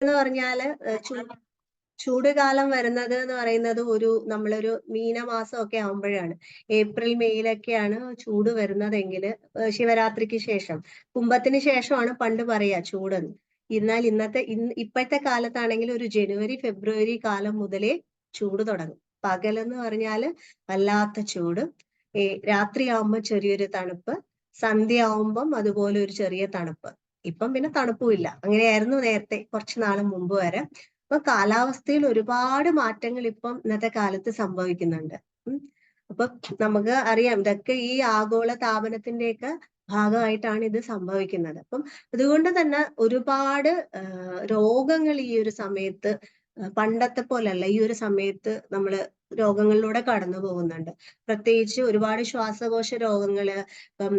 എന്ന് പറഞ്ഞാൽ ചൂട് കാലം വരുന്നത് എന്ന് പറയുന്നത് ഒരു നമ്മളൊരു മീനമാസം ഒക്കെ ആകുമ്പോഴാണ് ഏപ്രിൽ മെയ്യിലൊക്കെയാണ് ചൂട് വരുന്നതെങ്കിൽ ശിവരാത്രിക്ക് ശേഷം. കുംഭത്തിന് ശേഷമാണ് പണ്ട് പറയാ ചൂടെന്ന്. എന്നാൽ ഇന്നത്തെ ഇന്ന് ഇപ്പോഴത്തെ കാലത്താണെങ്കിൽ ഒരു ജനുവരി ഫെബ്രുവരി കാലം മുതലേ ചൂട് തുടങ്ങും. പകലെന്ന് പറഞ്ഞാൽ വല്ലാത്ത ചൂട്. രാത്രി രാത്രിയാവുമ്പോൾ ചെറിയൊരു തണുപ്പ്. സന്ധ്യ ആവുമ്പം അതുപോലെ ഒരു ചെറിയ തണുപ്പ്. ഇപ്പം പിന്നെ തണുപ്പുമില്ല. അങ്ങനെയായിരുന്നു നേരത്തെ കുറച്ചു നാളും മുമ്പ് വരെ. അപ്പൊ കാലാവസ്ഥയിൽ ഒരുപാട് മാറ്റങ്ങൾ ഇപ്പം ഇന്നത്തെ കാലത്ത് സംഭവിക്കുന്നുണ്ട്. അപ്പൊ നമുക്ക് അറിയാം ഇതൊക്കെ ഈ ആഗോള താപനത്തിന്റെയൊക്കെ ഭാഗമായിട്ടാണ് ഇത് സംഭവിക്കുന്നത്. അപ്പം അതുകൊണ്ട് തന്നെ ഒരുപാട് രോഗങ്ങൾ ഈ ഒരു സമയത്ത് പണ്ടത്തെ പോലല്ല. ഈ ഒരു സമയത്ത് നമ്മൾ രോഗങ്ങളിലൂടെ കടന്നു പോകുന്നുണ്ട്. പ്രത്യേകിച്ച് ഒരുപാട് ശ്വാസകോശ രോഗങ്ങൾ ഇപ്പം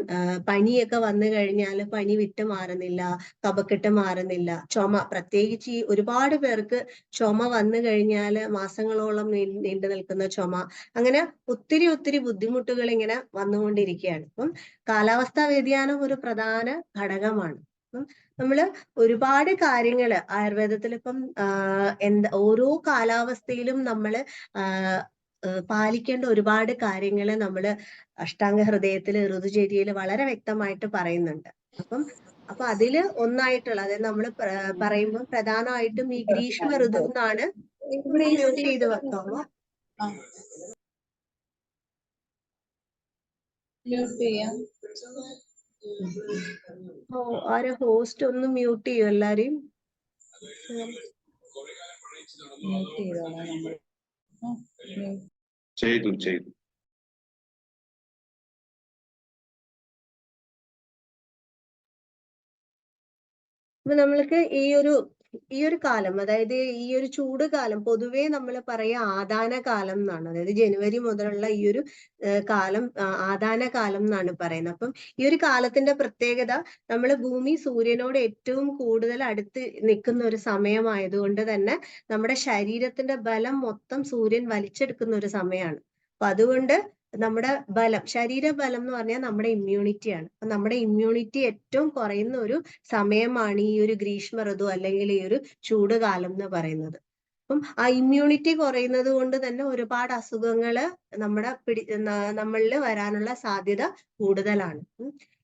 പനിയൊക്കെ വന്നു കഴിഞ്ഞാൽ പനി വിട്ട് മാറുന്നില്ല കപക്കെട്ട് മാറുന്നില്ല ചുമ. പ്രത്യേകിച്ച് ഈ ഒരുപാട് പേർക്ക് ചുമ വന്നു കഴിഞ്ഞാൽ മാസങ്ങളോളം നീണ്ടു നിൽക്കുന്ന ചുമ. അങ്ങനെ ഒത്തിരി ഒത്തിരി ബുദ്ധിമുട്ടുകൾ ഇങ്ങനെ വന്നുകൊണ്ടിരിക്കുകയാണ്. അപ്പം കാലാവസ്ഥാ വ്യതിയാനം ഒരു പ്രധാന ഘടകമാണ്. നമ്മൾ ഒരുപാട് കാര്യങ്ങൾ ആയുർവേദത്തിൽ ഇപ്പം എന്താ ഓരോ കാലാവസ്ഥയിലും നമ്മൾ പാലിക്കേണ്ട ഒരുപാട് കാര്യങ്ങൾ നമ്മൾ അഷ്ടാംഗ ഹൃദയത്തിൽ ഋതുചര്യയിൽ വളരെ വ്യക്തമായിട്ട് പറയുന്നുണ്ട്. അപ്പം അപ്പൊ അതിൽ ഒന്നായിട്ടുള്ള അതായത് നമ്മൾ പറയുമ്പോൾ പ്രധാനമായിട്ടും ഈ ഗ്രീഷ്മ ഋതു എന്നാണ് യൂസ് ചെയ്ത് വെക്കാമോ മ്യൂട്ട് ചെയ്യാം. ആരെ ഹോസ്റ്റ് ഒന്ന് മ്യൂട്ട് ചെയ്യോ എല്ലാരെയും. ചെയ്തു ചെയ്തു. അപ്പൊ നമ്മൾക്ക് ഈ ഒരു ഈ ഒരു കാലം അതായത് ഈ ഒരു ചൂട് കാലം പൊതുവേ നമ്മൾ പറയാ ആദാന കാലം എന്നാണ്. അതായത് ജനുവരി മുതലുള്ള ഈ ഒരു കാലം ആദാന കാലം എന്നാണ് പറയുന്നത്. അപ്പം ഈ ഒരു കാലത്തിന്റെ പ്രത്യേകത നമ്മൾ ഭൂമി സൂര്യനോട് ഏറ്റവും കൂടുതൽ അടുത്ത് നിൽക്കുന്ന ഒരു സമയമായതുകൊണ്ട് തന്നെ നമ്മുടെ ശരീരത്തിന്റെ ബലം മൊത്തം സൂര്യൻ വലിച്ചെടുക്കുന്ന ഒരു സമയമാണ് അപ്പൊ അതുകൊണ്ട് നമ്മുടെ ബലം ശരീരബലം എന്ന് പറഞ്ഞാൽ നമ്മുടെ ഇമ്മ്യൂണിറ്റിയാണ് അപ്പൊ നമ്മുടെ ഇമ്മ്യൂണിറ്റി ഏറ്റവും കുറയുന്ന ഒരു സമയമാണ് ഈ ഒരു ഗ്രീഷ്മ ഋതു അല്ലെങ്കിൽ ഈ ഒരു ചൂട് കാലം എന്ന് പറയുന്നത്. അപ്പം ആ ഇമ്മ്യൂണിറ്റി കുറയുന്നത് കൊണ്ട് തന്നെ ഒരുപാട് അസുഖങ്ങൾ നമ്മുടെ പിടി നമ്മളിൽ വരാനുള്ള സാധ്യത കൂടുതലാണ്.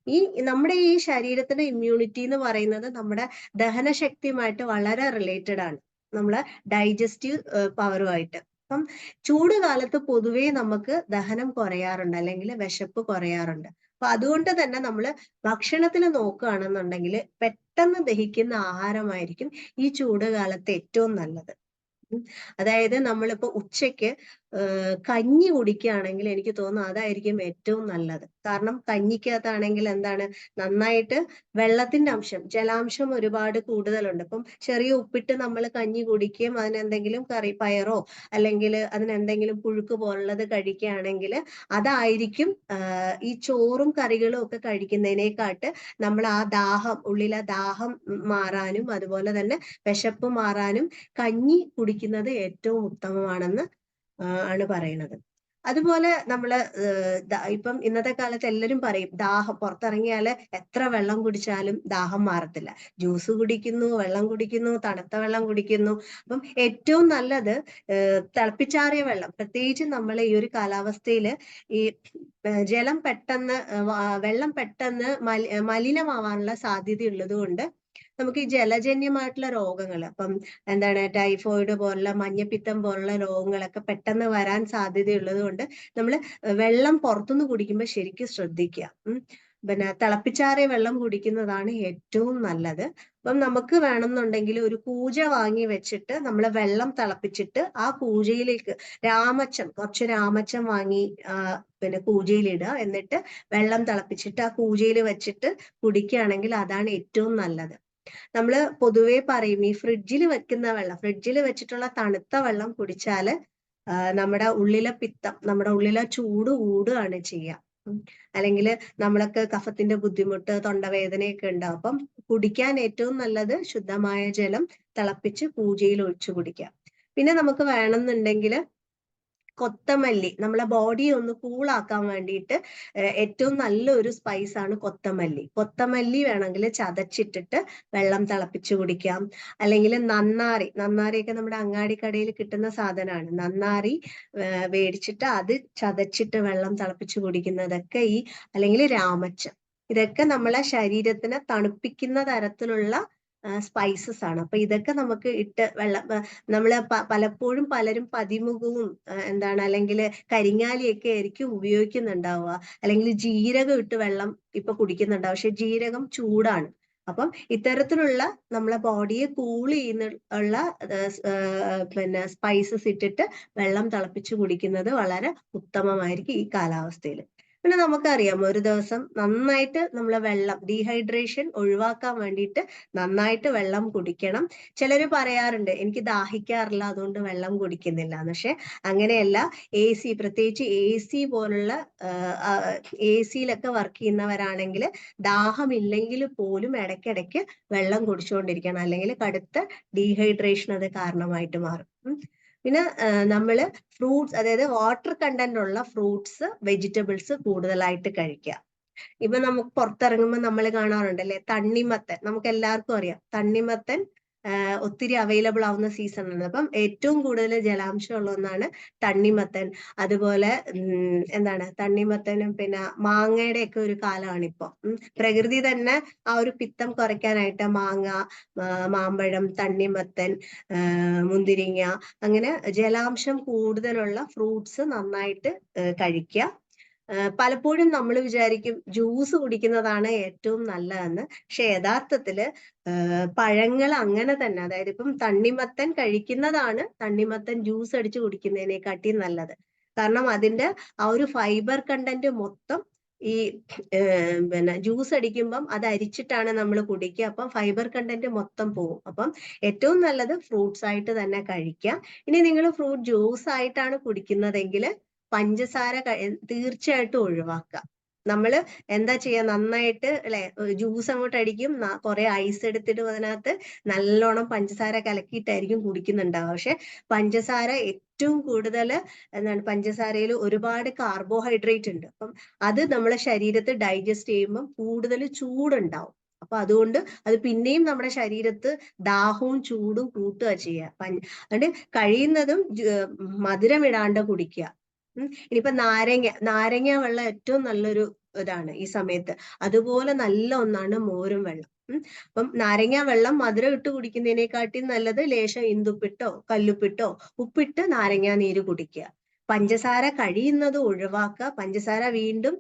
ഈ നമ്മുടെ ഈ ശരീരത്തിന്റെ ഇമ്മ്യൂണിറ്റി എന്ന് പറയുന്നത് നമ്മുടെ ദഹനശക്തിയുമായിട്ട് വളരെ റിലേറ്റഡ് ആണ്. നമ്മളെ ഡൈജസ്റ്റീവ് പവറുമായിട്ട് അപ്പം ചൂട് കാലത്ത് പൊതുവേ നമുക്ക് ദഹനം കുറയാറുണ്ട് അല്ലെങ്കിൽ വിശപ്പ് കുറയാറുണ്ട്. അപ്പൊ അതുകൊണ്ട് തന്നെ നമ്മൾ ഭക്ഷണത്തിൽ നോക്കുകയാണെന്നുണ്ടെങ്കിൽ പെട്ടെന്ന് ദഹിക്കുന്ന ആഹാരമായിരിക്കും ഈ ചൂട് കാലത്ത് ഏറ്റവും നല്ലത്. അതായത് നമ്മളിപ്പോ ഉച്ചയ്ക്ക് കഞ്ഞി കുടിക്കുകയാണെങ്കിൽ എനിക്ക് തോന്നുന്നു അതായിരിക്കും ഏറ്റവും നല്ലത്. കാരണം കഞ്ഞിക്കകത്താണെങ്കിൽ എന്താണ്? നന്നായിട്ട് വെള്ളത്തിന്റെ അംശം ജലാംശം ഒരുപാട് കൂടുതലുണ്ട്. ഇപ്പം ചെറിയ ഉപ്പിട്ട് നമ്മൾ കഞ്ഞി കുടിക്കുകയും അതിനെന്തെങ്കിലും കറി പയറോ അല്ലെങ്കിൽ അതിനെന്തെങ്കിലും പുഴുക്ക് പോലുള്ളത് കഴിക്കുകയാണെങ്കിൽ അതായിരിക്കും ഈ ചോറും കറികളും ഒക്കെ കഴിക്കുന്നതിനെക്കാട്ട് നമ്മൾ ആ ദാഹം ഉള്ളിലെ ദാഹം മാറാനും അതുപോലെ തന്നെ വിശപ്പ് മാറാനും കഞ്ഞി കുടിക്കുന്നത് ഏറ്റവും ഉത്തമമാണെന്ന് ആണ് പറയണത്. അതുപോലെ നമ്മൾ ഇപ്പം ഇന്നത്തെ കാലത്ത് എല്ലാവരും പറയും ദാഹം പുറത്തിറങ്ങിയാൽ എത്ര വെള്ളം കുടിച്ചാലും ദാഹം മാറത്തില്ല. ജ്യൂസ് കുടിക്കുന്നു വെള്ളം കുടിക്കുന്നു തണുത്ത വെള്ളം കുടിക്കുന്നു. അപ്പം ഏറ്റവും നല്ലത് തിളപ്പിച്ചാറിയ വെള്ളം. പ്രത്യേകിച്ച് നമ്മൾ ഈ ഒരു കാലാവസ്ഥയിൽ ഈ ജലം പെട്ടെന്ന് വെള്ളം പെട്ടെന്ന് മലിനമാവാനുള്ള സാധ്യത ഉള്ളത് കൊണ്ട് നമുക്ക് ഈ ജലജന്യമായിട്ടുള്ള രോഗങ്ങൾ അപ്പം എന്താണ് ടൈഫോയിഡ് പോലുള്ള മഞ്ഞപ്പിത്തം പോലുള്ള രോഗങ്ങളൊക്കെ പെട്ടെന്ന് വരാൻ സാധ്യതയുള്ളത് കൊണ്ട് നമ്മൾ വെള്ളം പുറത്തുനിന്ന് കുടിക്കുമ്പോൾ ശരിക്കും ശ്രദ്ധിക്കുക. പിന്നെ തിളപ്പിച്ചാറിയ വെള്ളം കുടിക്കുന്നതാണ് ഏറ്റവും നല്ലത്. അപ്പം നമുക്ക് വേണമെന്നുണ്ടെങ്കിൽ ഒരു കൂജ വാങ്ങി വെച്ചിട്ട് നമ്മൾ വെള്ളം തിളപ്പിച്ചിട്ട് ആ കൂജയിലേക്ക് രാമച്ചം കുറച്ച് രാമച്ചം വാങ്ങി പിന്നെ കൂജയിലിടുക എന്നിട്ട് വെള്ളം തിളപ്പിച്ചിട്ട് ആ കൂജയിൽ വെച്ചിട്ട് കുടിക്കുകയാണെങ്കിൽ അതാണ് ഏറ്റവും നല്ലത്. നമ്മൾ പൊതുവെ പറയും ഈ ഫ്രിഡ്ജിൽ വെക്കുന്ന വെള്ളം ഫ്രിഡ്ജിൽ വെച്ചിട്ടുള്ള തണുത്ത വെള്ളം കുടിച്ചാൽ നമ്മുടെ ഉള്ളിലെ പിത്തം നമ്മുടെ ഉള്ളിലെ ചൂട് കൂടുകയാണ് ചെയ്യുക. അല്ലെങ്കിൽ നമ്മളൊക്കെ കഫത്തിന്റെ ബുദ്ധിമുട്ട് തൊണ്ടവേദനയൊക്കെ ഉണ്ടാവും. അപ്പം കുടിക്കാൻ ഏറ്റവും നല്ലത് ശുദ്ധമായ ജലം തിളപ്പിച്ച് പൂജയിൽ ഒഴിച്ചു കുടിക്കാം പിന്നെ നമുക്ക് വേണമെന്നുണ്ടെങ്കിൽ കൊത്തമല്ലി നമ്മളെ ബോഡി ഒന്ന് കൂൾ ആക്കാൻ വേണ്ടിയിട്ട് ഏറ്റവും നല്ലൊരു സ്പൈസ് ആണ് കൊത്തമല്ലി. കൊത്തമല്ലി വേണമെങ്കിൽ ചതച്ചിട്ടിട്ട് വെള്ളം തിളപ്പിച്ച് കുടിക്കാം. അല്ലെങ്കിൽ നന്നാറി നന്നാറിയൊക്കെ നമ്മുടെ അങ്ങാടി കടയിൽ കിട്ടുന്ന സാധനമാണ്. നന്നാറി വേടിച്ചിട്ട് അത് ചതച്ചിട്ട് വെള്ളം തിളപ്പിച്ച് കുടിക്കുന്നതൊക്കെ ഈ അല്ലെങ്കിൽ രാമച്ചം. ഇതൊക്കെ നമ്മളെ ശരീരത്തിനെ തണുപ്പിക്കുന്ന തരത്തിലുള്ള സ്പൈസസ് ആണ്. അപ്പൊ ഇതൊക്കെ നമുക്ക് ഇട്ട് വെള്ളം നമ്മൾ പലപ്പോഴും പലരും പതിമുഖവും എന്താണ് അല്ലെങ്കിൽ കരിങ്ങാലിയൊക്കെ ആയിരിക്കും ഉപയോഗിക്കുന്നുണ്ടാവുക. അല്ലെങ്കിൽ ജീരകം ഇട്ട് വെള്ളം ഇപ്പൊ കുടിക്കുന്നുണ്ടാവും പക്ഷെ ജീരകം ചൂടാണ്. അപ്പം ഇത്തരത്തിലുള്ള നമ്മളെ ബോഡിയെ കൂൾ ചെയ്യുന്ന ഉള്ള പിന്നെ സ്പൈസസ് ഇട്ടിട്ട് വെള്ളം തിളപ്പിച്ച് കുടിക്കുന്നത് വളരെ ഉത്തമമായിരിക്കും ഈ കാലാവസ്ഥയിൽ പിന്നെ നമുക്കറിയാം ഒരു ദിവസം നന്നായിട്ട് നമ്മൾ വെള്ളം ഡീഹൈഡ്രേഷൻ ഒഴിവാക്കാൻ വേണ്ടിയിട്ട് നന്നായിട്ട് വെള്ളം കുടിക്കണം. ചിലർ പറയാറുണ്ട് എനിക്ക് ദാഹിക്കാറില്ല അതുകൊണ്ട് വെള്ളം കുടിക്കുന്നില്ല. പക്ഷെ അങ്ങനെയല്ല. എ സി പ്രത്യേകിച്ച് എ സി പോലുള്ള എ സിയിലൊക്കെ വർക്ക് ചെയ്യുന്നവരാണെങ്കിൽ ദാഹമില്ലെങ്കിൽ പോലും ഇടയ്ക്കിടയ്ക്ക് വെള്ളം കുടിച്ചുകൊണ്ടിരിക്കണം. അല്ലെങ്കിൽ കടുത്ത ഡീഹൈഡ്രേഷൻ അത് കാരണമായിട്ട് മാറും. പിന്നെ നമ്മൾ ഫ്രൂട്ട്സ് അതായത് വാട്ടർ കണ്ടന്റ് ഉള്ള ഫ്രൂട്ട്സ് വെജിറ്റബിൾസ് കൂടുതലായിട്ട് കഴിക്കുക ഇപ്പൊ നമുക്ക് പുറത്തിറങ്ങുമ്പോൾ നമ്മൾ കാണാറുണ്ടല്ലേ? തണ്ണിമത്തൻ. നമുക്ക് എല്ലാവർക്കും അറിയാം. തണ്ണിമത്തൻ ഒത്തിരി അവൈലബിൾ ആവുന്ന സീസണാണ് അപ്പം ഏറ്റവും കൂടുതൽ ജലാംശം ഉള്ള ഒന്നാണ് തണ്ണിമത്തൻ. അതുപോലെ എന്താണ് തണ്ണിമത്തനും പിന്നെ മാങ്ങയുടെ ഒക്കെ ഒരു കാലമാണ് ഇപ്പൊ. പ്രകൃതി തന്നെ ആ ഒരു പിത്തം കുറയ്ക്കാനായിട്ട് മാങ്ങ മാമ്പഴം തണ്ണിമത്തൻ മുന്തിരിങ്ങ അങ്ങനെ ജലാംശം കൂടുതലുള്ള ഫ്രൂട്ട്സ് നന്നായിട്ട് കഴിക്കുക. പലപ്പോഴും നമ്മൾ വിചാരിക്കും ജ്യൂസ് കുടിക്കുന്നതാണ് ഏറ്റവും നല്ലതെന്ന്. പക്ഷെ യഥാർത്ഥത്തിൽ പഴങ്ങൾ അങ്ങനെ തന്നെ അതായത് ഇപ്പം തണ്ണിമത്തൻ കഴിക്കുന്നതാണ് തണ്ണിമത്തൻ ജ്യൂസ് അടിച്ച് കുടിക്കുന്നതിനെക്കാട്ടി നല്ലത്. കാരണം അതിന്റെ ആ ഒരു ഫൈബർ കണ്ടന്റ് മൊത്തം ഈ പിന്നെ ജ്യൂസ് അടിക്കുമ്പം അത് അരിച്ചിട്ടാണ് നമ്മൾ കുടിക്കുക. അപ്പം ഫൈബർ കണ്ടന്റ് മൊത്തം പോകും. അപ്പം ഏറ്റവും നല്ലത് ഫ്രൂട്ട്സ് ആയിട്ട് തന്നെ കഴിക്കാം. ഇനി നിങ്ങൾ ഫ്രൂട്ട് ജ്യൂസ് ആയിട്ടാണ് കുടിക്കുന്നതെങ്കിൽ പഞ്ചസാര തീർച്ചയായിട്ടും ഒഴിവാക്കുക. നമ്മൾ എന്താ ചെയ്യുക നന്നായിട്ട് അല്ലെ ജ്യൂസ് അങ്ങോട്ട് അടിക്കും കുറെ ഐസ് എടുത്തിട്ട് അതിനകത്ത് നല്ലോണം പഞ്ചസാര കലക്കിയിട്ടായിരിക്കും കുടിക്കുന്നുണ്ടാവുക. പക്ഷെ പഞ്ചസാര ഏറ്റവും കൂടുതൽ എന്താണ് പഞ്ചസാരയിൽ ഒരുപാട് കാർബോഹൈഡ്രേറ്റ് ഉണ്ട്. അപ്പം അത് നമ്മളെ ശരീരത്തിൽ ഡൈജസ്റ്റ് ചെയ്യുമ്പോൾ കൂടുതൽ ചൂടുണ്ടാവും. അപ്പൊ അതുകൊണ്ട് അത് പിന്നെയും നമ്മുടെ ശരീരത്ത് ദാഹവും ചൂടും കൂട്ടുക ചെയ്യുക. അതുകൊണ്ട് കഴിയുന്നതും മധുരം ഇടാണ്ട് കുടിക്കുക. ഇനിയിപ്പൊ നാരങ്ങ നാരങ്ങ വെള്ളം ഏറ്റവും നല്ലൊരു ഇതാണ് ഈ സമയത്ത്. അതുപോലെ നല്ല ഒന്നാണ് മോരും വെള്ളം. അപ്പം നാരങ്ങ വെള്ളം മധുരം ഇട്ട് കുടിക്കുന്നതിനെക്കാട്ടി നല്ലത് ലേശം ഇന്ദുപ്പിട്ടോ കല്ലുപ്പിട്ടോ ഉപ്പിട്ട് നാരങ്ങ നീര് കുടിക്കുക. പഞ്ചസാര കഴിയുന്നത് ഒഴിവാക്കുക. പഞ്ചസാര വീണ്ടും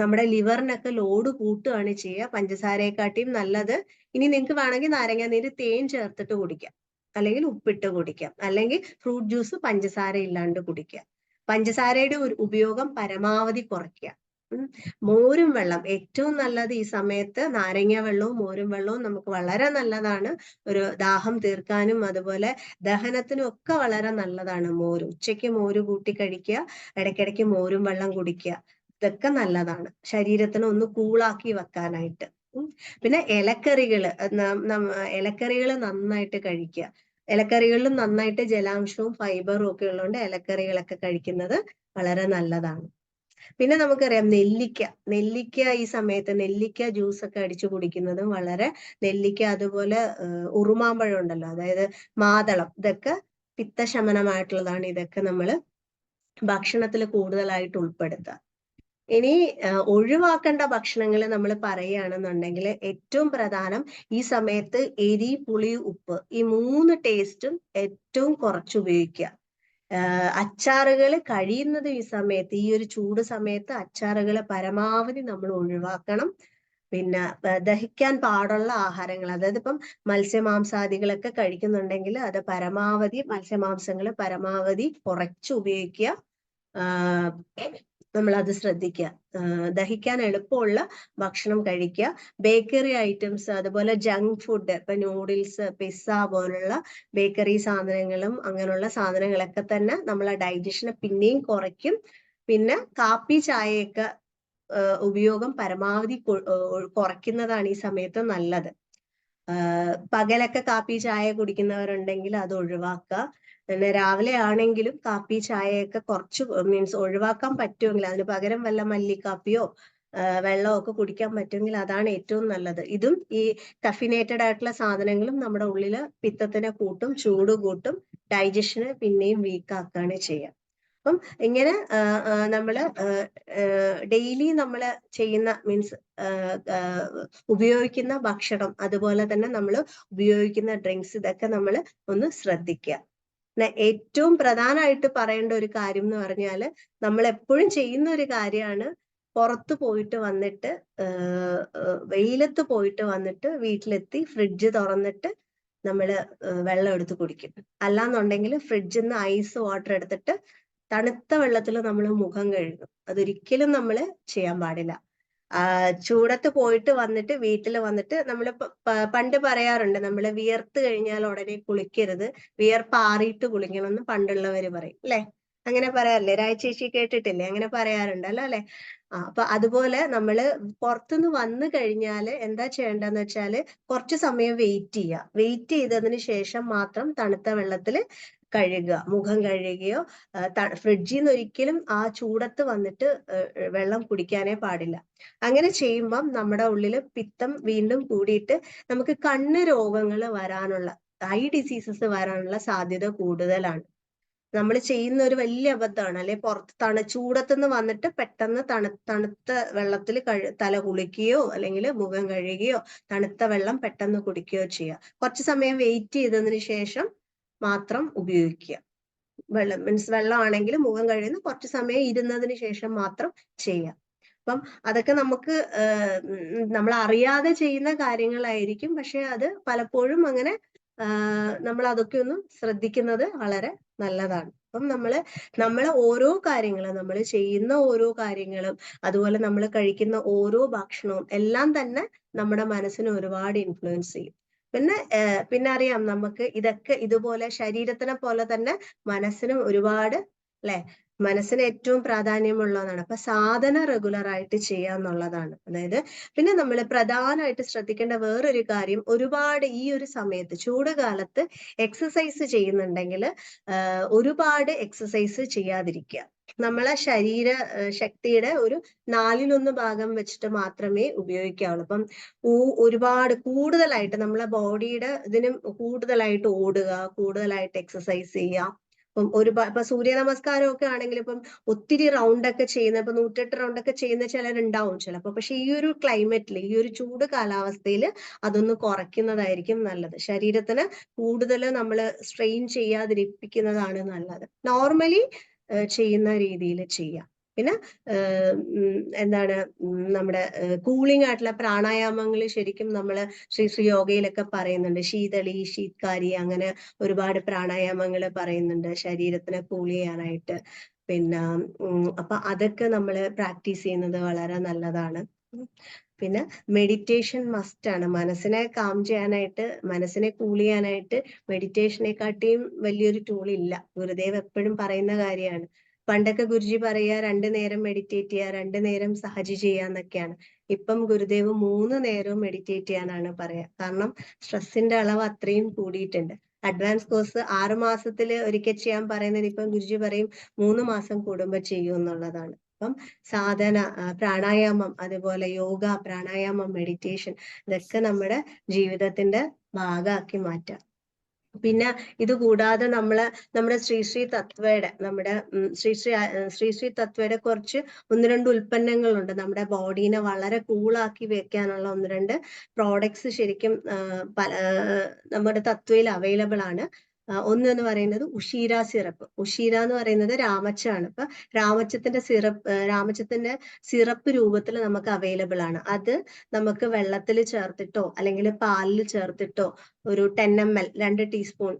നമ്മുടെ ലിവറിനൊക്കെ ലോഡ് കൂട്ടുകയാണ് ചെയ്യുക. പഞ്ചസാരയെക്കാട്ടിയും നല്ലത് ഇനി നിങ്ങൾക്ക് വേണമെങ്കിൽ നാരങ്ങ നീര് തേൻ ചേർത്തിട്ട് കുടിക്കാം. അല്ലെങ്കിൽ ഉപ്പിട്ട് കുടിക്കാം. അല്ലെങ്കിൽ ഫ്രൂട്ട് ജ്യൂസ് പഞ്ചസാര ഇല്ലാണ്ട് കുടിക്കാം പഞ്ചസാരയുടെ ഒരു ഉപയോഗം പരമാവധി കുറയ്ക്കുക. മോരും വെള്ളം. ഏറ്റവും നല്ലത് ഈ സമയത്ത് നാരങ്ങ വെള്ളവും മോരും വെള്ളവും നമുക്ക് വളരെ നല്ലതാണ്. ഒരു ദാഹം തീർക്കാനും അതുപോലെ ദഹനത്തിനും ഒക്കെ വളരെ നല്ലതാണ് മോര്. ഉച്ചയ്ക്ക് മോര് കൂട്ടി കഴിക്കുക ഇടയ്ക്കിടയ്ക്ക് മോരും വെള്ളം കുടിക്കുക. ഇതൊക്കെ നല്ലതാണ്. ശരീരത്തിന് ഒന്ന് കൂളാക്കി വെക്കാനായിട്ട്. പിന്നെ ഇലക്കറികൾ ഇലക്കറികൾ നന്നായിട്ട് കഴിക്കുക. ഇലക്കറികളിലും നന്നായിട്ട് ജലാംശവും ഫൈബറും ഒക്കെ ഉള്ളതുകൊണ്ട് ഇലക്കറികളൊക്കെ കഴിക്കുന്നത് വളരെ നല്ലതാണ്. പിന്നെ നമുക്കറിയാം നെല്ലിക്ക. നെല്ലിക്ക ഈ സമയത്ത് നെല്ലിക്ക ജ്യൂസ് ഒക്കെ അടിച്ചു കുടിക്കുന്നതും വളരെ നെല്ലിക്ക അതുപോലെ ഉറുമാമ്പഴം ഉണ്ടല്ലോ അതായത് മാതളം ഇതൊക്കെ പിത്തശമനമായിട്ടുള്ളതാണ് ഇതൊക്കെ നമ്മൾ ഭക്ഷണത്തിൽ കൂടുതലായിട്ട് ഉൾപ്പെടുത്തുക ഇനി ഒഴിവാക്കേണ്ട ഭക്ഷണങ്ങൾ നമ്മൾ പറയുകയാണെന്നുണ്ടെങ്കിൽ ഏറ്റവും പ്രധാനം ഈ സമയത്ത് എരി പുളി ഉപ്പ് ഈ മൂന്ന് ടേസ്റ്റും ഏറ്റവും കുറച്ച് ഉപയോഗിക്കുക. അച്ചാറുകൾ കഴിയുന്നത് ഈ സമയത്ത് ഈ ഒരു ചൂട് സമയത്ത് അച്ചാറുകൾ പരമാവധി നമ്മൾ ഒഴിവാക്കണം. പിന്നെ ദഹിക്കാൻ പാടുള്ള ആഹാരങ്ങൾ അതായത് ഇപ്പം മത്സ്യമാംസാദികളൊക്കെ കഴിക്കുന്നുണ്ടെങ്കിൽ അത് പരമാവധി മത്സ്യമാംസങ്ങൾ പരമാവധി കുറച്ച് ഉപയോഗിക്കുക. നമ്മൾ അത് ശ്രദ്ധിക്കുക ദഹിക്കാൻ എളുപ്പമുള്ള ഭക്ഷണം കഴിക്കുക ബേക്കറി ഐറ്റംസ് അതുപോലെ ജങ്ക് ഫുഡ് ഇപ്പൊ നൂഡിൽസ് പിസ്സ പോലുള്ള ബേക്കറി സാധനങ്ങളും അങ്ങനെയുള്ള സാധനങ്ങളൊക്കെ തന്നെ നമ്മളെ ഡൈജഷനെ പിന്നെയും കുറയ്ക്കും. പിന്നെ കാപ്പി ചായയൊക്കെ ഉപയോഗം പരമാവധി കുറയ്ക്കുന്നതാണ് ഈ സമയത്ത് നല്ലത്. പകലൊക്കെ കാപ്പി ചായ കുടിക്കുന്നവരുണ്ടെങ്കിൽ അത് ഒഴിവാക്കുക പിന്നെ രാവിലെ ആണെങ്കിലും കാപ്പി ചായയൊക്കെ കുറച്ച് മീൻസ് ഒഴിവാക്കാൻ പറ്റുമെങ്കിൽ അതിന് പകരം വല്ല മല്ലിക്കാപ്പിയോ വെള്ളമോ ഒക്കെ കുടിക്കാൻ പറ്റുമെങ്കിൽ അതാണ് ഏറ്റവും നല്ലത്. ഇതും ഈ കഫിനേറ്റഡ് ആയിട്ടുള്ള സാധനങ്ങളും നമ്മുടെ ഉള്ളിൽ പിത്തത്തിനെ കൂട്ടും ചൂട് കൂട്ടും ഡൈജഷന് പിന്നെയും വീക്ക് ചെയ്യാം അപ്പം ഇങ്ങനെ നമ്മൾ ഡെയിലി നമ്മൾ ചെയ്യുന്ന മീൻസ് ഉപയോഗിക്കുന്ന ഭക്ഷണം അതുപോലെ തന്നെ നമ്മൾ ഉപയോഗിക്കുന്ന ഡ്രിങ്ക്സ് ഇതൊക്കെ നമ്മൾ ഒന്ന് ശ്രദ്ധിക്കുക. ഏറ്റവും പ്രധാനമായിട്ട് പറയേണ്ട ഒരു കാര്യം എന്ന് പറഞ്ഞാൽ നമ്മൾ എപ്പോഴും ചെയ്യുന്ന ഒരു കാര്യമാണ് പുറത്തു പോയിട്ട് വന്നിട്ട് വെയിലത്ത് പോയിട്ട് വന്നിട്ട് വീട്ടിലെത്തി ഫ്രിഡ്ജ് തുറന്നിട്ട് നമ്മൾ വെള്ളം എടുത്ത് കുടിക്കും. അല്ലാന്നുണ്ടെങ്കിൽ ഫ്രിഡ്ജിൽ നിന്ന് ഐസ് വാട്ടർ എടുത്തിട്ട് തണുത്ത വെള്ളത്തിൽ നമ്മൾ മുഖം കഴുകും. അതൊരിക്കലും നമ്മൾ ചെയ്യാൻ പാടില്ല. ചൂടത്ത് പോയിട്ട് വന്നിട്ട് വീട്ടിൽ വന്നിട്ട് നമ്മൾ പണ്ട് പറയാറുണ്ട് നമ്മൾ വിയർത്ത് കഴിഞ്ഞാൽ ഉടനെ കുളിക്കരുത് വിയർപ്പാറിയിട്ട് കുളിക്കണം എന്ന് പണ്ടുള്ളവർ പറയും അല്ലെ? അങ്ങനെ പറയാറില്ലേ? രാജേച്ചി കേട്ടിട്ടില്ലേ? അങ്ങനെ പറയാറുണ്ടല്ലോ അല്ലെ? ആ അപ്പൊ അതുപോലെ നമ്മൾ പുറത്തുനിന്ന് വന്നു കഴിഞ്ഞാൽ എന്താ ചെയ്യേണ്ടതെന്ന് വെച്ചാൽ കുറച്ച് സമയം വെയിറ്റ് ചെയ്യുക. വെയിറ്റ് ചെയ്തതിന് ശേഷം മാത്രം തണുത്ത വെള്ളത്തിൽ കഴുകുക മുഖം കഴുകുകയോ ഫ്രിഡ്ജിൽ നിന്ന് ഒരിക്കലും ആ ചൂടത്ത് വന്നിട്ട് വെള്ളം കുടിക്കാനേ പാടില്ല. അങ്ങനെ ചെയ്യുമ്പം നമ്മുടെ ഉള്ളിൽ പിത്തം വീണ്ടും കൂടിയിട്ട് നമുക്ക് കണ്ണ് രോഗങ്ങൾ വരാനുള്ള ഐ ഡിസീസസ് വരാനുള്ള സാധ്യത കൂടുതലാണ്. നമ്മൾ ചെയ്യുന്ന ഒരു വലിയ അബദ്ധമാണ്. അല്ലെ പുറത്ത് തണ ചൂടത്തുനിന്ന് വന്നിട്ട് പെട്ടെന്ന് തണു തണുത്ത വെള്ളത്തിൽ കഴി തല കുളിക്കുകയോ അല്ലെങ്കിൽ മുഖം കഴുകുകയോ തണുത്ത വെള്ളം പെട്ടെന്ന് കുടിക്കുകയോ ചെയ്യുക. കുറച്ച് സമയം വെയിറ്റ് ചെയ്തതിന് ശേഷം മാത്രം ഉപയോഗിക്കുക. വെള്ളം മീൻസ് വെള്ളമാണെങ്കിൽ മുഖം കഴിയുന്ന കുറച്ച് സമയം ഇരുന്നതിന് ശേഷം മാത്രം ചെയ്യുക. അപ്പം അതൊക്കെ നമുക്ക് നമ്മൾ അറിയാതെ ചെയ്യുന്ന കാര്യങ്ങളായിരിക്കും. പക്ഷെ അത് പലപ്പോഴും അങ്ങനെ നമ്മൾ അതൊക്കെ ഒന്ന് ശ്രദ്ധിക്കുന്നത് വളരെ നല്ലതാണ്. അപ്പം നമ്മൾ നമ്മൾ ഓരോ കാര്യങ്ങളും നമ്മൾ ചെയ്യുന്ന ഓരോ കാര്യങ്ങളും അതുപോലെ നമ്മൾ കഴിക്കുന്ന ഓരോ ഭക്ഷണവും എല്ലാം തന്നെ നമ്മുടെ മനസ്സിനെ ഒരുപാട് ഇൻഫ്ലുവൻസ് ചെയ്യും. പിന്നെ പിന്നെ അറിയാം നമുക്ക് ഇതൊക്കെ ഇതുപോലെ ശരീരത്തിനെ പോലെ തന്നെ മനസ്സിനും ഒരുപാട് അല്ലെ? മനസ്സിന് ഏറ്റവും പ്രാധാന്യമുള്ളതാണ്. അപ്പൊ സാധന റെഗുലർ ആയിട്ട് ചെയ്യുക എന്നുള്ളതാണ്. അതായത് പിന്നെ നമ്മൾ പ്രധാനമായിട്ട് ശ്രദ്ധിക്കേണ്ട വേറൊരു കാര്യം ഒരുപാട് ഈ ഒരു സമയത്ത് ചൂട് കാലത്ത് എക്സസൈസ് ചെയ്യുന്നുണ്ടെങ്കിൽ ഒരുപാട് എക്സസൈസ് ചെയ്യാതിരിക്കുക. നമ്മളെ ശരീര ശക്തിയുടെ ഒരു നാലിലൊന്ന് ഭാഗം വെച്ചിട്ട് മാത്രമേ ഉപയോഗിക്കാവുള്ളൂ. അപ്പം ഒരുപാട് കൂടുതലായിട്ട് നമ്മളെ ബോഡിയുടെ ഇതിനും കൂടുതലായിട്ട് ഓടുക കൂടുതലായിട്ട് എക്സസൈസ് ചെയ്യുക. ഇപ്പം ഒരു ഇപ്പൊ സൂര്യ നമസ്കാരം ഒക്കെ ആണെങ്കിൽ ഇപ്പം ഒത്തിരി റൗണ്ട് ഒക്കെ ചെയ്യുന്ന ഇപ്പൊ നൂറ്റെട്ട് റൗണ്ട് ഒക്കെ ചെയ്യുന്ന ചിലരുണ്ടാവും ചിലപ്പോ. പക്ഷെ ഈ ഒരു ക്ലൈമറ്റിൽ ഈ ഒരു ചൂട് കാലാവസ്ഥയിൽ അതൊന്ന് കുറയ്ക്കുന്നതായിരിക്കും നല്ലത്. ശരീരത്തിന് കൂടുതൽ നമ്മൾ സ്ട്രെയിൻ ചെയ്യാതിരിപ്പിക്കുന്നതാണ് നല്ലത്. നോർമലി ചെയ്യുന്ന രീതിയിൽ ചെയ്യാം. പിന്നെ എന്താണ് നമ്മുടെ കൂളിംഗ് ആയിട്ടുള്ള പ്രാണായാമങ്ങൾ ശരിക്കും നമ്മൾ ശ്രീ ശ്രീ യോഗയിലൊക്കെ പറയുന്നുണ്ട്. ശീതളി ശീത്കാരി അങ്ങനെ ഒരുപാട് പ്രാണായാമങ്ങൾ പറയുന്നുണ്ട് ശരീരത്തിനെ കൂൾ ചെയ്യാനായിട്ട്. പിന്നെ അപ്പൊ അതൊക്കെ നമ്മൾ പ്രാക്ടീസ് ചെയ്യുന്നത് വളരെ നല്ലതാണ്. പിന്നെ മെഡിറ്റേഷൻ ആണ്. മനസ്സിനെ കാം ചെയ്യാനായിട്ട് മനസ്സിനെ കൂൾ ചെയ്യാനായിട്ട് മെഡിറ്റേഷനെക്കാട്ടിയും വലിയൊരു ടൂൾ ഇല്ല. ഗുരുദേവ് എപ്പോഴും പറയുന്ന കാര്യമാണ്. പണ്ടൊക്കെ ഗുരുജി പറയുക രണ്ടു നേരം മെഡിറ്റേറ്റ് ചെയ്യുക രണ്ടു നേരം സഹജി ചെയ്യാന്നൊക്കെയാണ് ഇപ്പം ഗുരുദേവ് മൂന്ന് നേരവും മെഡിറ്റേറ്റ് ചെയ്യാനാണ് പറയാ കാരണം സ്ട്രെസ്സിന്റെ അളവ് അത്രയും കൂടിയിട്ടുണ്ട്. അഡ്വാൻസ് കോഴ്സ് ആറു മാസത്തിൽ ഒരിക്കൽ ചെയ്യാൻ പറയുന്നത് ഇപ്പം ഗുരുജി പറയും മൂന്ന് മാസം കൂടുമ്പോൾ ചെയ്യൂ എന്നുള്ളതാണ്. അപ്പം സാധന പ്രാണായാമം അതുപോലെ യോഗ പ്രാണായാമം മെഡിറ്റേഷൻ ഇതൊക്കെ നമ്മുടെ ജീവിതത്തിന്റെ ഭാഗമാക്കി മാറ്റാം. പിന്നെ ഇത് കൂടാതെ നമ്മൾ നമ്മുടെ ശ്രീശ്രീ ശ്രീ തത്വയുടെ നമ്മുടെ ശ്രീശ്രീ ശ്രീശ്രീ ശ്രീ ശ്രീ തത്വയുടെ കുറച്ച് ഒന്ന് രണ്ട് ഉൽപ്പന്നങ്ങളുണ്ട്. നമ്മുടെ ബോഡീനെ വളരെ കൂളാക്കി വെക്കാനുള്ള ഒന്ന് രണ്ട് പ്രോഡക്ട്സ് ശരിക്കും നമ്മുടെ തത്വയിൽ അവൈലബിൾ ആണ്. ഒന്ന് എന്ന് പറയുന്നത് ഉഷീര സിറപ്പ്. ഉഷീര എന്ന് പറയുന്നത് രാമച്ചാണ്. അപ്പൊ രാമച്ചത്തിന്റെ സിറപ്പ് രാമച്ചത്തിന്റെ സിറപ്പ് രൂപത്തിൽ നമുക്ക് അവൈലബിൾ ആണ്. അത് നമുക്ക് വെള്ളത്തിൽ ചേർത്തിട്ടോ അല്ലെങ്കിൽ പാലിൽ ചേർത്തിട്ടോ ഒരു ടെൻ എം എൽ രണ്ട് ടീസ്പൂൺ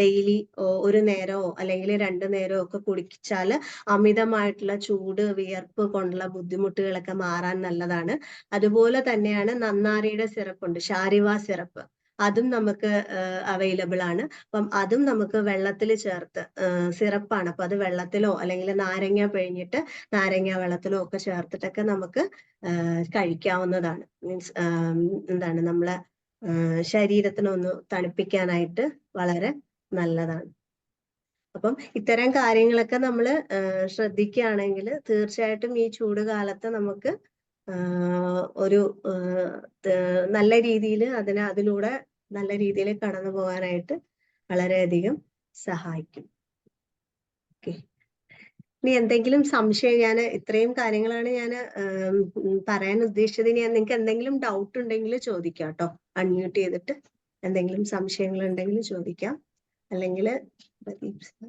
ഡെയിലി ഒരു നേരമോ അല്ലെങ്കിൽ രണ്ട് നേരമോ ഒക്കെ കുടിച്ചാൽ അമിതമായിട്ടുള്ള ചൂട് വിയർപ്പ് കൊണ്ടുള്ള ബുദ്ധിമുട്ടുകളൊക്കെ മാറാൻ നല്ലതാണ്. അതുപോലെ തന്നെയാണ് നന്നാരിയുടെ സിറപ്പ് ഉണ്ട് ഷാരിവ സിറപ്പ്. അതും നമുക്ക് അവൈലബിൾ ആണ്. അപ്പം അതും നമുക്ക് വെള്ളത്തിൽ ചേർത്ത് സിറപ്പാണ്. അപ്പൊ അത് വെള്ളത്തിലോ അല്ലെങ്കിൽ നാരങ്ങ പിഴിഞ്ഞിട്ട് നാരങ്ങ വെള്ളത്തിലോ ഒക്കെ ചേർത്തിട്ടൊക്കെ നമുക്ക് കഴിക്കാവുന്നതാണ്. മീൻസ് എന്താണ് നമ്മളെ ശരീരത്തിനൊന്ന് തണുപ്പിക്കാനായിട്ട് വളരെ നല്ലതാണ്. അപ്പം ഇത്തരം കാര്യങ്ങളൊക്കെ നമ്മൾ ശ്രദ്ധിക്കുകയാണെങ്കിൽ തീർച്ചയായിട്ടും ഈ ചൂട് കാലത്ത് നമുക്ക് ഒരു നല്ല രീതിയിൽ അതിനെ അതിലൂടെ നല്ല രീതിയിൽ കടന്നു പോകാനായിട്ട് വളരെയധികം സഹായിക്കും. ഓക്കെ. ഇനി എന്തെങ്കിലും സംശയം? ഞാൻ ഇത്രയും കാര്യങ്ങളാണ് ഞാൻ പറയാൻ ഉദ്ദേശിച്ചത്. ഇനി നിങ്ങൾക്ക് എന്തെങ്കിലും ഡൗട്ട് ഉണ്ടെങ്കിൽ ചോദിക്കാം കേട്ടോ അൺമ്യൂട്ട് ചെയ്തിട്ട് എന്തെങ്കിലും സംശയങ്ങൾ ഉണ്ടെങ്കിൽ ചോദിക്കാം. അല്ലെങ്കിൽ പ്രദീപ് sir.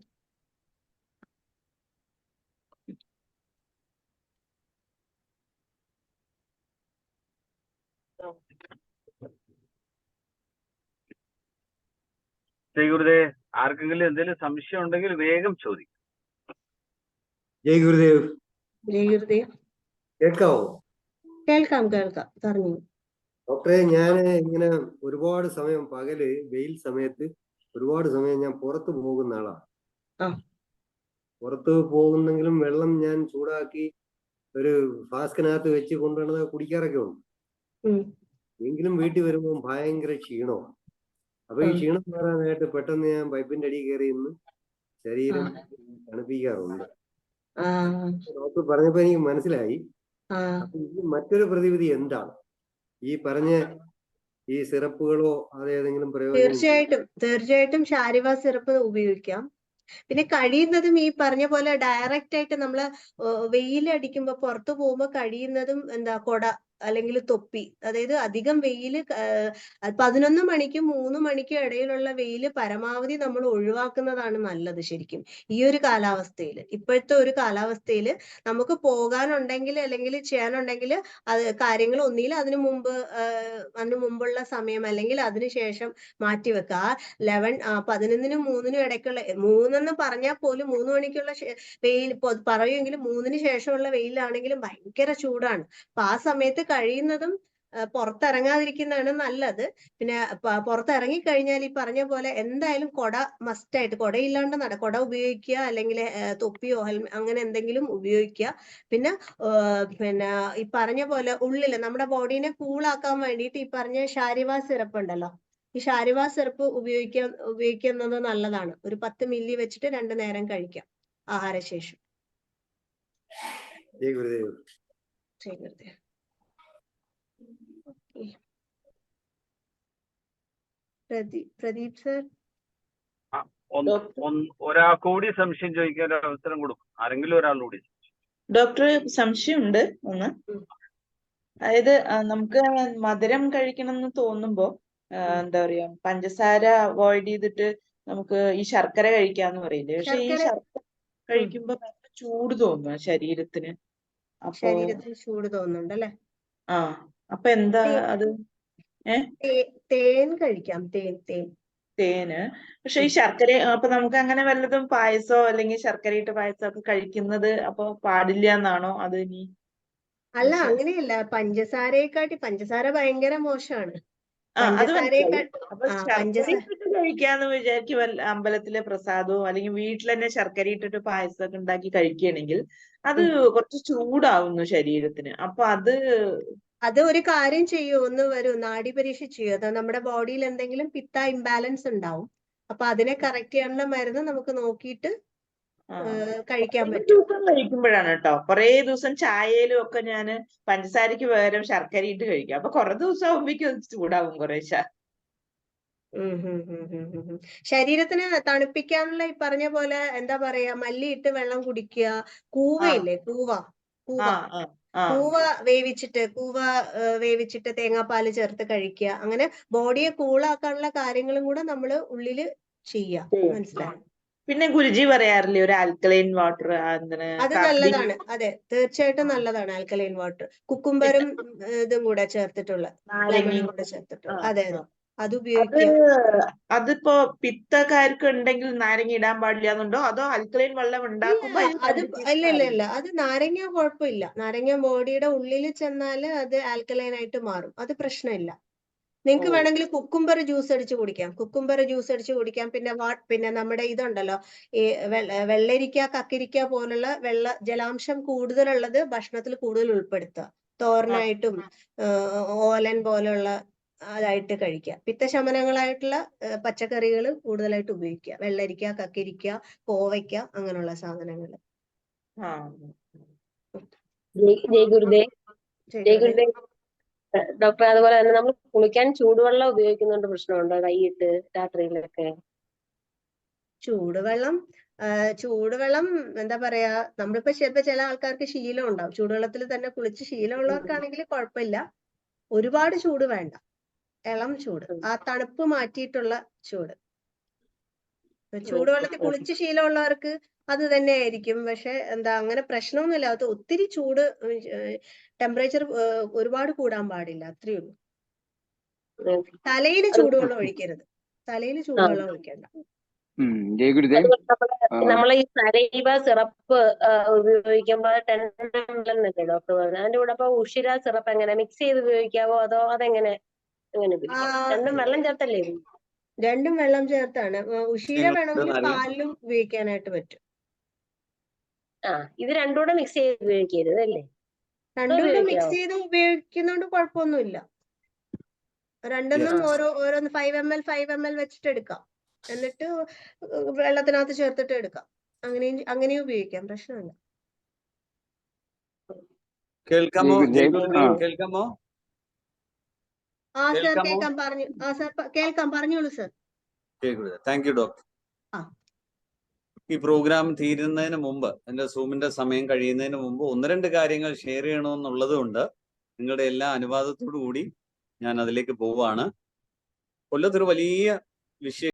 ജയ് ഗുരുദേവ് ആർക്കെങ്കിലും എന്തെങ്കിലും സംശയം ഉണ്ടെങ്കിൽ വേഗം ചോദിക്കും. ജയ് ഗുരുദേവ് ജയ് ഗുരുദേവ് കേൾക്കാവോ? കേൾക്കാം കേൾക്കാം. പറഞ്ഞു. ഡോക്ടറെ ഞാൻ ഇങ്ങനെ ഒരുപാട് സമയം പകൽ വെയിൽ സമയത്ത് ഒരുപാട് സമയം ഞാൻ പുറത്തു പോകുന്ന ആളാ. ആ. പുറത്ത് പോകുന്നെങ്കിലും വെള്ളം ഞാൻ ചൂടാക്കി ഒരു ഫ്ലാസ്കിനകത്ത് വെച്ച് കൊണ്ടുവന്നത് കുടിക്കാറൊക്കെ ഉണ്ട്. എങ്കിലും വീട്ടിൽ വരുമ്പോൾ ഭയങ്കര ക്ഷീണമാണ്. അപ്പൊ ഈ ക്ഷീണം മാറാനായിട്ട് പെട്ടെന്ന് ഞാൻ പൈപ്പിന്റെ അടിയിൽ കയറി ഇന്ന് ശരീരം തണുപ്പിക്കാറുണ്ട്. ഡോക്ടർ പറഞ്ഞപ്പോ എനിക്ക് മനസ്സിലായി. മറ്റൊരു പ്രതിവിധി എന്താണ്? ഈ പറഞ്ഞ ഈ സിറപ്പുകളോ അതേതെങ്കിലും തീർച്ചയായിട്ടും. തീർച്ചയായിട്ടും ഷാരിവ സിറപ്പ് ഉപയോഗിക്കാം. പിന്നെ കഴിയുന്നതും ഈ പറഞ്ഞ പോലെ ഡയറക്റ്റ് ആയിട്ട് നമ്മൾ വെയിലടിക്കുമ്പോ പുറത്തു പോകുമ്പോ കഴിയുന്നതും എന്താ കൊട അല്ലെങ്കിൽ തൊപ്പി. അതായത് അധികം വെയിൽ പതിനൊന്ന് മണിക്കും മൂന്ന് മണിക്കും ഇടയിലുള്ള വെയിൽ പരമാവധി നമ്മൾ ഒഴിവാക്കുന്നതാണ് നല്ലത് ശരിക്കും. ഈ ഒരു കാലാവസ്ഥയിൽ ഇപ്പോഴത്തെ ഒരു കാലാവസ്ഥയിൽ നമുക്ക് പോകാനുണ്ടെങ്കിൽ അല്ലെങ്കിൽ ചെയ്യാനുണ്ടെങ്കിൽ അത് കാര്യങ്ങൾ ഒന്നിയിൽ അതിനു മുമ്പ് അതിനു മുമ്പുള്ള സമയം അല്ലെങ്കിൽ അതിനു ശേഷം മാറ്റിവെക്കുക ആ ലെവൻ പതിനൊന്നിനും മൂന്നിനും ഇടയ്ക്കുള്ള മൂന്നെന്ന് പറഞ്ഞാൽ പോലും മൂന്ന് മണിക്കുള്ള വെയിൽ പറയുമെങ്കിലും മൂന്നിന് ശേഷമുള്ള വെയിലാണെങ്കിലും ഭയങ്കര ചൂടാണ്. അപ്പൊ ആ സമയത്ത് കഴിയുന്നതും പുറത്തിറങ്ങാതിരിക്കുന്നതാണ് നല്ലത്. പിന്നെ പുറത്തിറങ്ങി കഴിഞ്ഞാൽ ഈ പറഞ്ഞ പോലെ എന്തായാലും കൊട മസ്റ്റ് ആയിട്ട് കൊടയില്ലാണ്ട് നട കൊട ഉപയോഗിക്കുക അല്ലെങ്കിൽ തൊപ്പിയോ ഹെൽമെ അങ്ങനെ എന്തെങ്കിലും ഉപയോഗിക്കുക. പിന്നെ പിന്നെ ഈ പറഞ്ഞ പോലെ ഉള്ളിൽ നമ്മുടെ ബോഡീനെ കൂളാക്കാൻ വേണ്ടിയിട്ട് ഈ പറഞ്ഞ ഷാരിവാ സിറപ്പ് ഉണ്ടല്ലോ? ഈ ഷാരിവാ സിറപ്പ് ഉപയോഗിക്കാൻ ഉപയോഗിക്കുന്നത് നല്ലതാണ്. ഒരു പത്ത് മില്ലി വെച്ചിട്ട് രണ്ടു നേരം കഴിക്കാം. ആഹാരശേഷം. Shri Gurudev. Shri okay Pradeep sir? ഒരാൾക്ക് കൂടി സംശയം ചോദിക്കാൻ ഒരു അവസരം കൊടുക്കും. ആരെങ്കിലും ഒരാളൂടി. ഡോക്ടർ സംശയമുണ്ട്. ഒന്ന്. അതായത് നമുക്ക് മധുരം കഴിക്കണം എന്ന് തോന്നുമ്പോ എന്താ പറയാ പഞ്ചസാര അവോയ്ഡ് ചെയ്തിട്ട് നമുക്ക് ഈ ശർക്കര കഴിക്കാന്ന് പറയില്ലേ? പക്ഷെ ഈ ശർക്കര- കഴിക്കുമ്പോ നല്ല ചൂട് തോന്നുക ശരീരത്തിന്. അപ്പോ ശരീരത്തിന് ചൂട് തോന്നുന്നുണ്ടല്ലേ? അല്ലെ ആ അപ്പൊ എന്താ അത്? തേൻ കഴിക്കാം തേൻ തേൻ. തേന്. പക്ഷെ ഈ ശർക്കര അപ്പൊ നമുക്ക് അങ്ങനെ വല്ലതും പായസോ അല്ലെങ്കിൽ ശർക്കര ഇട്ട് പായസം ഒക്കെ കഴിക്കുന്നത് അപ്പൊ പാടില്ല എന്നാണോ? അത് ഇനി അല്ല അങ്ങനെയല്ല. പഞ്ചസാരയെക്കാട്ടി പഞ്ചസാര ഭയങ്കര മോശമാണ്. കഴിക്കാന്ന് വിചാരിക്കും അമ്പലത്തിലെ പ്രസാദവും അല്ലെങ്കിൽ വീട്ടിൽ തന്നെ ശർക്കര ഇട്ടിട്ട് പായസം ഒക്കെ ഉണ്ടാക്കി കഴിക്കുകയാണെങ്കിൽ അത് കുറച്ച് ചൂടാവുന്നു ശരീരത്തിന്. അപ്പൊ അത് അത് ഒരു കാര്യം ചെയ്യൂ ഒന്ന് വരൂ നാഡി പരീക്ഷ ചെയ്യൂ. അത് നമ്മുടെ ബോഡിയിൽ എന്തെങ്കിലും പിത്ത ഇംബാലൻസ് ഉണ്ടാവും. അപ്പൊ അതിനെ കറക്റ്റ് ചെയ്യാനുള്ള മരുന്ന് നമുക്ക് നോക്കിയിട്ട് കഴിക്കാൻ പറ്റും. ദിവസം കഴിക്കുമ്പോഴാണ് കേട്ടോ. കുറെ ദിവസം ചായയിലും ഒക്കെ ഞാൻ പഞ്ചസാരക്ക് പകരം ശർക്കര ഇട്ട് കഴിക്കും. അപ്പൊ കുറെ ദിവസം ആവുമ്പോഴേക്കും ചൂടാവും കുറേശ്ശെ. ശരീരത്തിന് തണുപ്പിക്കാനുള്ള ഈ പറഞ്ഞ പോലെ എന്താ പറയാ മല്ലിയിട്ട് വെള്ളം കുടിക്കുക. കൂവയില്ലേ? കൂവ. കൂവ. കൂവ വേവിച്ചിട്ട് കൂവ വേവിച്ചിട്ട് തേങ്ങാപ്പാൽ ചേർത്ത് കഴിക്കുക. അങ്ങനെ ബോഡിയെ കൂളാക്കാനുള്ള കാര്യങ്ങളും കൂടെ നമ്മൾ ഉള്ളിൽ ചെയ്യുക. മനസ്സിലായി? പിന്നെ ഗുരുജി പറയാറില്ലേ ഒരു ആൽക്കലൈൻ വാട്ടർ അത് നല്ലതാണ്. അതെ തീർച്ചയായിട്ടും നല്ലതാണ് ആൽക്കലൈൻ വാട്ടർ കുക്കുംബറും ഇതും കൂടെ ചേർത്തിട്ടുള്ള കൂടെ ചേർത്തിട്ടുള്ള. അതെ അതെ. അത് അതിപ്പോ പിത്തക്കാർക്ക് ഉണ്ടെങ്കിൽ നാരങ്ങ ഇടാൻ പാടില്ല എന്നുണ്ടോ അതോ ആൽക്കലൈൻ വെള്ളം ഉണ്ടാക്കുമ്പോ അത് കണ്ടിന്യൂസ് ഇല്ല ഇല്ല അത് നാരങ്ങ കുഴപ്പമില്ല. നാരങ്ങ ബോഡിയുടെ ഉള്ളിൽ ചെന്നാൽ അത് ആൽക്കലൈൻ ആയിട്ട് മാറും. അത് പ്രശ്നമില്ല. നിങ്ങൾക്ക്. വേണമെങ്കിൽ കുക്കുംബർ ജ്യൂസ് അടിച്ച് കുടിക്കാം. കുക്കുംബർ ജ്യൂസ് അടിച്ച് കുടിക്കാം. പിന്നെ വാ പിന്നെ നമ്മുടെ ഇതുണ്ടല്ലോ ഈ വെള്ള- വെള്ളരിക്ക കക്കിരിക്ക പോലുള്ള വെള്ള ജലാംശം കൂടുതലുള്ളത് ഭക്ഷണത്തിൽ കൂടുതൽ ഉൾപ്പെടുത്തുക. തോരനായിട്ടും ഓലൻ പോലുള്ള അതായിട്ട് കഴിക്കുക. പിത്തശമനങ്ങളായിട്ടുള്ള പച്ചക്കറികൾ കൂടുതലായിട്ട് ഉപയോഗിക്കുക. വെള്ളരിക്ക കക്കിരിക്ക കോവയ്ക്ക അങ്ങനെയുള്ള സാധനങ്ങൾ ആ. ജയ് ജയ് ഗുരുദേവ് ജയ് ഗുരുദേവ് ഡോക്ടർ അതുപോലെ തന്നെ നമ്മൾ കുളിക്കാൻ ചൂടുവെള്ളം ഉപയോഗിക്കുന്നുണ്ട് പ്രശ്നമുണ്ടോ? വൈകിട്ട് രാത്രിയിലൊക്കെ? ചൂടുവെള്ളം ചൂടുവെള്ളം എന്താ പറയാ നമ്മളിപ്പോ ചിലപ്പോ ചില ആൾക്കാർക്ക് ശീലം ഉണ്ടാവും. ചൂടുവെള്ളത്തിൽ തന്നെ കുളിച്ച് ശീലമുള്ളവർക്കാണെങ്കിൽ കുഴപ്പമില്ല. ഒരുപാട് ചൂട് വേണ്ട. ഇളം ചൂട്. ആ തണുപ്പ് മാറ്റിയിട്ടുള്ള ചൂട്. ചൂടുവെള്ളത്തിൽ കുളിച്ച് ശീലമുള്ളവർക്ക് അത് തന്നെ ആയിരിക്കും പക്ഷെ എന്താ അങ്ങനെ പ്രശ്നമൊന്നുമില്ല. അത് ഒത്തിരി ചൂട് ടെമ്പറേച്ചർ ഒരുപാട് കൂടാൻ പാടില്ല. അത്രയേ ഉള്ളൂ. തലയിൽ ചൂടുവെള്ളം ഒഴിക്കരുത്. തലയിൽ ചൂടുവെള്ളം ഒഴിക്കണ്ട. നമ്മൾ ഈ സരൈവ സിറപ്പ് ഉപയോഗിക്കുമ്പോൾ ടെൻഡല്ലേ ഡോക്ടർ പറഞ്ഞു അതിന്റെ കൂടെ ഉഷിര സിറപ്പ് എങ്ങനെ മിക്സ് ചെയ്ത് ഉപയോഗിക്കാവോ? അതോ അതെങ്ങനെ ഉപയോഗിക്കാം രണ്ടും വെള്ളം ചേർത്തല്ലേ? രണ്ടും വെള്ളം ചേർത്താണ്. ഉഷീര വേണമെങ്കിൽ പാലിലും ഉപയോഗിക്കാനായിട്ട് പറ്റും. ആ ഇത് രണ്ടുകൂടെ മിക്സ് ചെയ്ത് ഉപയോഗിക്കരുത് അല്ലേ? രണ്ടുകൂടെ മിക്സ്? ചെയ്ത് ഉപയോഗിക്കുന്നോണ്ട് കുഴപ്പമൊന്നുമില്ല. രണ്ടെണ്ണം ഓരോ ഓരോന്ന് five M L five M L വെച്ചിട്ട് എടുക്കാം. എന്നിട്ട് വെള്ളത്തിനകത്ത് ചേർത്തിട്ട് എടുക്കാം. അങ്ങനെയും അങ്ങനെയും ഉപയോഗിക്കാം. പ്രശ്നമില്ല. കേൾക്കാമോ. കേൾക്കാമോ? ആ സർ പറഞ്ഞു. ആ സർ കേൾക്കാം. പറഞ്ഞോളൂ സർ ജയഗുരുദേവ് താങ്ക് യു ഡോക്ടർ ഈ പ്രോഗ്രാം തീരുന്നതിന് മുമ്പ് എന്റെ സൂമിന്റെ സമയം കഴിയുന്നതിന് മുമ്പ് ഒന്ന് രണ്ട് കാര്യങ്ങൾ ഷെയർ ചെയ്യണമെന്നുള്ളത് കൊണ്ട് നിങ്ങളുടെ എല്ലാ അനുവാദത്തോടു കൂടി ഞാൻ അതിലേക്ക് പോവാണ്. കൊല്ലത്തൊരു വലിയ വിഷയം